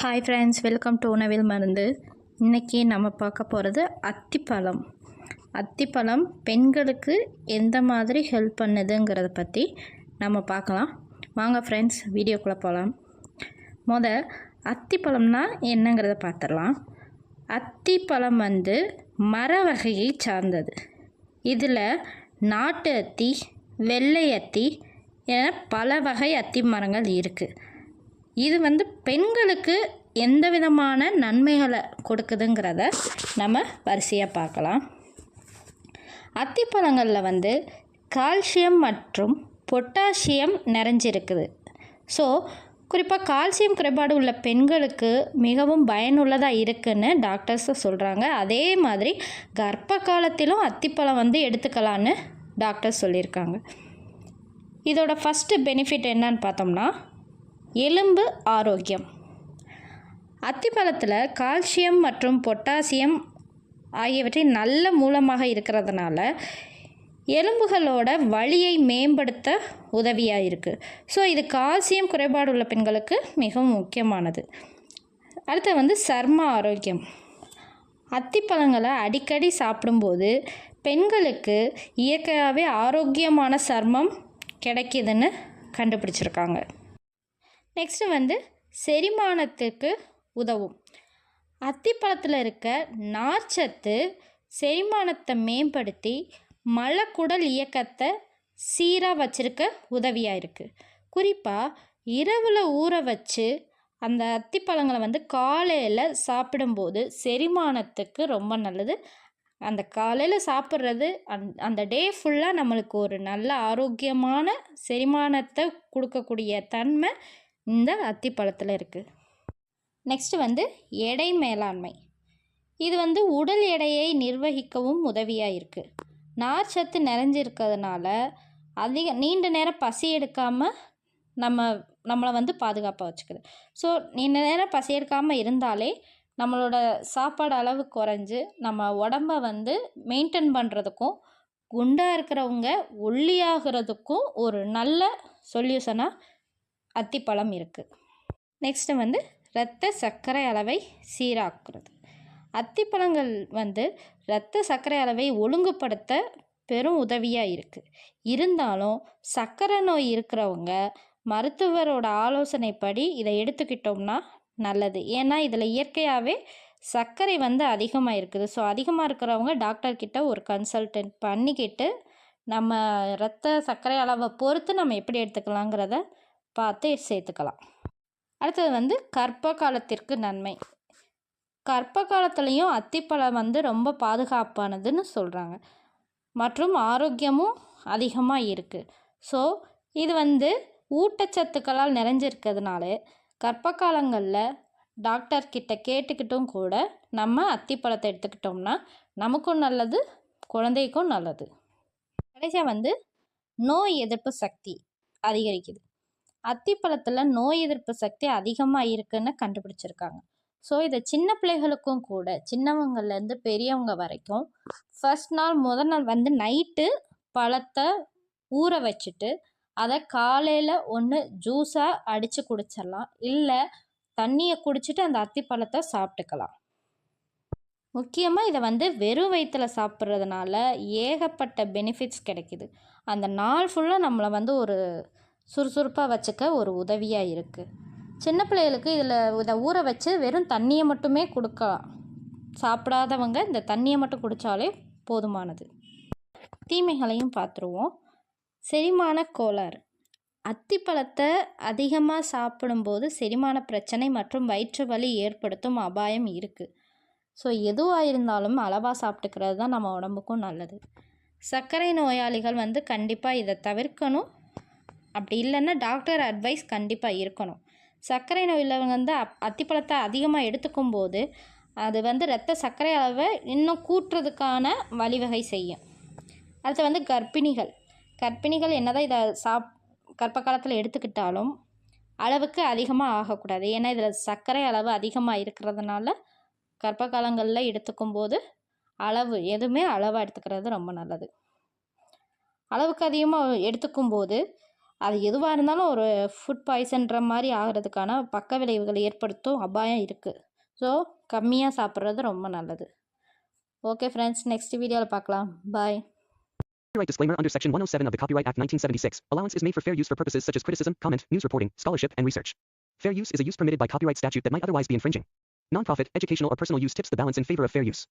Hi friends welcome to உணவில் மருந்து இன்றைக்கி நம்ம பார்க்க போகிறது அத்திப்பழம். அத்திப்பழம் பெண்களுக்கு எந்த மாதிரி ஹெல்ப் பண்ணுதுங்கிறத பற்றி நம்ம பார்க்கலாம். வாங்க ஃப்ரெண்ட்ஸ் வீடியோக்குள்ளே போகலாம் முத அத்திப்பழம்னா என்னங்கிறத பார்த்துடலாம். அத்திப்பழம் வந்து மர வகையை சார்ந்தது. இதில் நாட்டு அத்தி வெள்ளை அத்தி என பல வகை அத்தி மரங்கள் இருக்குது இது வந்து பெண்களுக்கு எந்த விதமான நன்மைகளை கொடுக்குதுங்கிறத நம்ம வரிசையாக பார்க்கலாம். அத்திப்பழங்களில் வந்து கால்சியம் மற்றும் பொட்டாசியம் நிறைஞ்சிருக்குது. ஸோ குறிப்பாக கால்சியம் குறைபாடு உள்ள பெண்களுக்கு மிகவும் பயனுள்ளதாக இருக்குன்னு டாக்டர்ஸ் சொல்கிறாங்க அதே மாதிரி கர்ப்ப காலத்திலும் அத்திப்பழம் வந்து எடுத்துக்கலான்னு டாக்டர்ஸ் சொல்லியிருக்காங்க. இதோட ஃபஸ்ட்டு பெனிஃபிட் என்னன்னு பார்த்தோம்னா எலும்பு ஆரோக்கியம். அத்திப்பழத்தில் கால்சியம் மற்றும் பொட்டாசியம் ஆகியவற்றை நல்ல மூலமாக இருக்கிறதுனால எலும்புகளோட வலியை மேம்படுத்த உதவியாக இருக்குது ஸோ இது கால்சியம் குறைபாடு உள்ள பெண்களுக்கு மிகவும் முக்கியமானது. அடுத்து வந்து சர்ம ஆரோக்கியம். அத்திப்பழங்களை அடிக்கடி சாப்பிடும்போது பெண்களுக்கு இயற்கையாகவே ஆரோக்கியமான சர்மம் கிடைக்கிதுன்னு கண்டுபிடிச்சிருக்காங்க. நெக்ஸ்ட்டு வந்து செரிமானத்துக்கு உதவும். அத்திப்பழத்தில் இருக்க நார்ச்சத்து செரிமானத்தை மேம்படுத்தி மலக்குடல் இயக்கத்தை சீராக வச்சிருக்க உதவியாக இருக்குது குறிப்பாக இரவில் ஊற வச்சு அந்த அத்திப்பழங்களை வந்து காலையில் சாப்பிடும்போது செரிமானத்துக்கு ரொம்ப நல்லது. அந்த காலையில் சாப்பிட்றது அந் அந்த டே ஃபுல்லாக நம்மளுக்கு ஒரு நல்ல ஆரோக்கியமான செரிமானத்தை கொடுக்கக்கூடிய தன்மை இந்த அத்திப்பழத்தில் இருக்குது நெக்ஸ்ட்டு வந்து எடை மேலாண்மை. இது வந்து உடல் எடையை நிர்வகிக்கவும் உதவியாக இருக்குது நார்ச்சத்து நிறைஞ்சிருக்கிறதுனால அதிக நீண்ட நேரம் பசி எடுக்காமல் நம்ம நம்மளை வந்து பாதுகாப்பாக வச்சுக்குது. ஸோ நீண்ட நேரம் பசி எடுக்காமல் இருந்தாலே நம்மளோட சாப்பாடு அளவு குறைஞ்சு நம்ம உடம்ப வந்து மெயின்டைன் பண்ணுறதுக்கும் குண்டாக இருக்கிறவங்க ஒல்லியாகிறதுக்கும் ஒரு நல்ல சொல்யூஷனாக அத்திப்பழம் இருக்குது நெக்ஸ்ட்டு வந்து இரத்த சர்க்கரை அளவை சீராக்குறது. அத்திப்பழங்கள் வந்து இரத்த சர்க்கரை அளவை ஒழுங்குபடுத்த பெரும் உதவியாக இருக்குது இருந்தாலும் சர்க்கரை நோய் இருக்கிறவங்க மருத்துவரோட ஆலோசனைப்படி இதை எடுத்துக்கிட்டோம்னா நல்லது. ஏன்னா இதில் இயற்கையாகவே சர்க்கரை வந்து அதிகமாக இருக்குது. ஸோ அதிகமாக இருக்கிறவங்க டாக்டர்கிட்ட ஒரு கன்சல்டன்ட் பண்ணிக்கிட்டு நம்ம இரத்த சர்க்கரை அளவை பொறுத்து நம்ம எப்படி எடுத்துக்கலாங்கிறத பார்த்து சேர்த்துக்கலாம். அடுத்தது வந்து கர்ப்ப காலத்திற்கு நன்மை. கர்ப்ப காலத்துலேயும் அத்திப்பழம் வந்து ரொம்ப பாதுகாப்பானதுன்னு சொல்கிறாங்க மற்றும் ஆரோக்கியமும் அதிகமாக இருக்குது ஸோ இது வந்து ஊட்டச்சத்துக்களால் நிறைஞ்சிருக்கிறதுனால கர்ப்ப காலங்களில் டாக்டர் கிட்ட கேட்டுக்கிட்டும் கூட நம்ம அத்திப்பழத்தை எடுத்துக்கிட்டோம்னா நமக்கும் நல்லது குழந்தைக்கும் நல்லது. கடைசியாக வந்து நோய் எதிர்ப்பு சக்தி அதிகரிக்குது. அத்திப்பழத்தில் நோய் எதிர்ப்பு சக்தி அதிகமாக இருக்குன்னு கண்டுபிடிச்சிருக்காங்க. ஸோ இதை சின்ன பிள்ளைகளுக்கும் கூட சின்னவங்கள்லேருந்து பெரியவங்க வரைக்கும் ஃபர்ஸ்ட் நாள் முதல் நாள் வந்து நைட்டு பழத்தை ஊற வச்சுட்டு அதை காலையில் ஒன்று ஜூஸாக அடித்து குடிச்சிடலாம். இல்லை தண்ணியை குடிச்சிட்டு அந்த அத்திப்பழத்தை சாப்பிட்டுக்கலாம். முக்கியமாக இதை வந்து வெறும் வயிற்றில் சாப்பிட்றதுனால ஏகப்பட்ட பெனிஃபிட்ஸ் கிடைக்குது. அந்த நாள் ஃபுல்லாக நம்மளை வந்து ஒரு சுறுசுறுப்பாக வச்சுக்க ஒரு உதவியாக இருக்குது சின்ன பிள்ளைகளுக்கு இதில் இதை ஊற வச்சு வெறும் தண்ணியை மட்டுமே கொடுக்கலாம் சாப்பிடாதவங்க இந்த தண்ணியை மட்டும் குடித்தாலே போதுமானது. தீமைகளையும் பார்த்துருவோம் செரிமான கோளாறு. அத்திப்பழத்தை அதிகமாக சாப்பிடும்போது செரிமான பிரச்சனை மற்றும் வயிற்று வலி ஏற்படுத்தும் அபாயம் இருக்குது ஸோ எதுவாக இருந்தாலும் அளவாக சாப்பிட்டுக்கிறது தான் நம்ம உடம்புக்கும் நல்லது. சர்க்கரை நோயாளிகள் வந்து கண்டிப்பாக இதை தவிர்க்கணும். அப்படி இல்லைன்னா டாக்டர் அட்வைஸ் கண்டிப்பாக இருக்கணும். சர்க்கரை நோயில் வந்து அப் அத்திப்பழத்தை அதிகமாக எடுத்துக்கும் போது அது வந்து இரத்த சர்க்கரை அளவை இன்னும் கூட்டுறதுக்கான வழிவகை செய்யும். அடுத்து வந்து கர்ப்பிணிகள். கர்ப்பிணிகள் என்னதான் இதை சாப் கர்ப்ப காலத்தில் எடுத்துக்கிட்டாலும் அளவுக்கு அதிகமாக ஆகக்கூடாது. ஏன்னா இதில் சர்க்கரை அளவு அதிகமாக இருக்கிறதுனால கர்ப்ப காலங்களில் எடுத்துக்கும் போது அளவு எதுவுமே அளவாக எடுத்துக்கிறது ரொம்ப நல்லது. அளவுக்கு அதிகமாக எடுத்துக்கும் போது அது எதுவாக இருந்தாலும் ஒரு ஃபுட் பாய்சன்ற மாதிரி ஆகிறதுக்கான பக்க விளைவுகள் ஏற்படுத்தும் அபாயம் இருக்குது ஸோ கம்மியாக சாப்பிட்றது ரொம்ப நல்லது ஓகே ஃப்ரெண்ட்ஸ் நெக்ஸ்ட் வீடியோவில் பார்க்கலாம் பாய் Copyright disclaimer under Section 107 of the Copyright Act 1976. Allowance is made for fair use for purposes such as criticism, comment, news reporting, scholarship, and research. Fair use is a use permitted by copyright statute that might otherwise be infringing. Nonprofit, educational, or personal use tips the balance in favor of fair use.